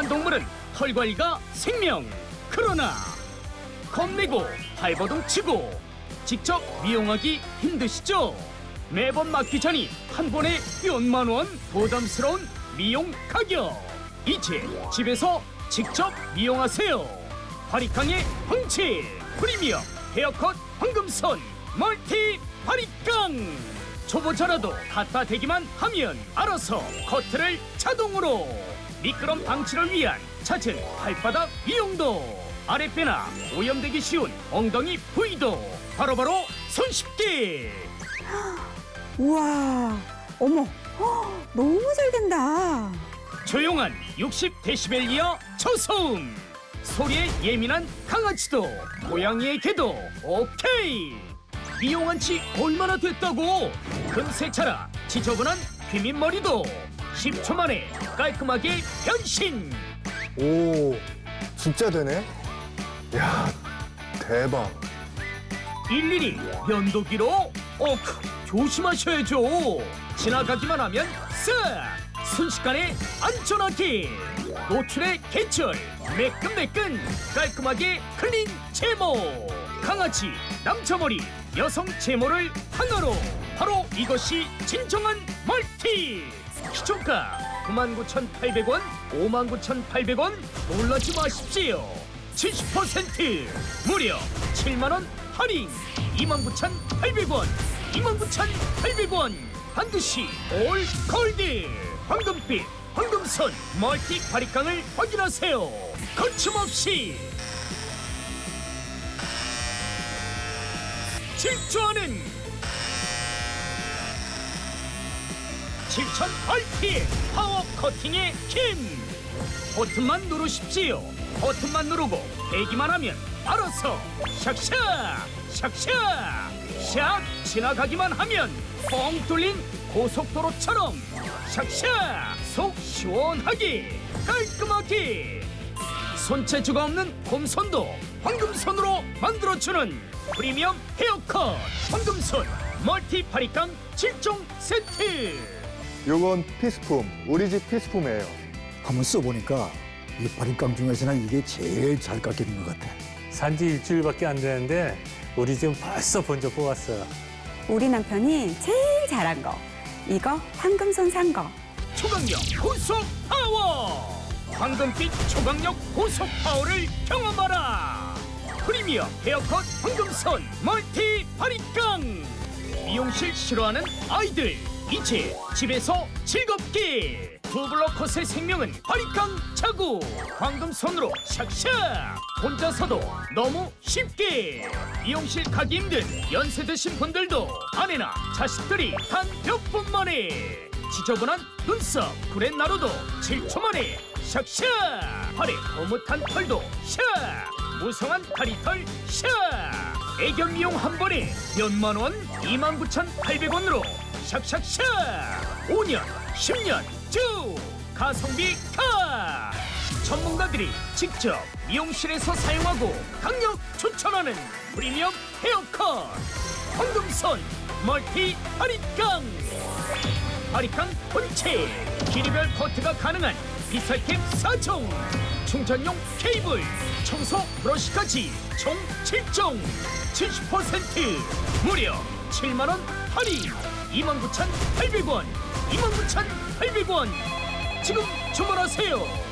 애완동물은 털관리가 생명 그러나 겁내고 발버둥 치고 직접 미용하기 힘드시죠? 매번 전이 한 번에 몇만 원 부담스러운 미용 가격. 이제 집에서 직접 미용하세요. 바리깡의 황칠 프리미엄 헤어컷 황금선 멀티 바리깡. 초보자라도 갖다 대기만 하면 알아서 커트를 자동으로 미끄럼 방치를 위한 잦은 발바닥 미용도. 아랫배나 오염되기 쉬운 엉덩이 부위도 바로바로 손쉽게. 우와, 어머, 헉, 너무 잘 된다. 조용한 60데시벨 이하 저소음. 소리에 예민한 강아지도 고양이에게도 오케이. 미용한 지 얼마나 됐다고? 금세 자라 지저분한 휘민머리도 10초 만에 깔끔하게 변신! 오, 진짜 되네. 야, 대박. 일일이 면도기로 어크 조심하셔야죠! 지나가기만 하면 쓱! 순식간에 안전하게! 노출의 개철 매끈매끈! 깔끔하게 클린 제모! 강아지 남자머리 여성 제모를 하나로! 바로 이것이 진정한 멀티 시초가 99,800원 59,800원 놀라지 마십시오. 70% 무려 7만 원 할인. 29,800원 29,800원. 반드시 올 골드 황금빛 황금선 멀티 바리깡을 확인하세요. 거침없이. 질주하는 7000RP 파워 커팅의 힘 버튼만 누르십시오. 버튼만 누르고 대기만 하면 알아서. 샥샥 샥샥. 샥 지나가기만 하면 뻥 뚫린 고속도로처럼 샥샥. 속 시원하게 깔끔하게. 손재주가 없는 곰손도 황금손으로 만들어주는 프리미엄 헤어컷 황금손 멀티 바리깡 7종 세트 요건 피스품, 우리 집 피스품이에요. 한번 써보니까 이 바리깡 중에서는 이게 제일 잘 깎이는 것 같아. 산지 일주일밖에 안 되는데 우리 지금 벌써 본적 뽑았어요. 우리 남편이 제일 잘한 거. 이거 황금손 산 거. 초강력 고속 파워 황금빛 초강력 고속 파워를 경험하라 프리미엄 헤어컷 황금선 멀티 바리깡 미용실 싫어하는 아이들 이제 집에서 즐겁게. 투블럭 컷의 생명은 바리깡 자구 황금선으로 샥샥. 혼자서도 너무 쉽게. 미용실 가기 힘든 연세 드신 분들도 아내나 자식들이 단 몇 분 만에 지저분한 눈썹 구렛 나루도 7초 만에 샥샥. 팔에 거뭇한 털도 샥. 무성한 다리털 샥 애견 미용 한 번에 몇만 원? 29,800원으로. 샥샥샥! 5년 10년 쭉! 가성비 카 전문가들이 직접 미용실에서 사용하고 강력 추천하는 프리미엄 헤어컷! 황금선 멀티 바리깡 바리깡 본체! 길이별 커트가 가능한 비살캡 4종 충전용 케이블 청소 브러쉬까지 총 7종 70% 무려 7만 원 할인. 29,800원 29,800원. 지금 주문하세요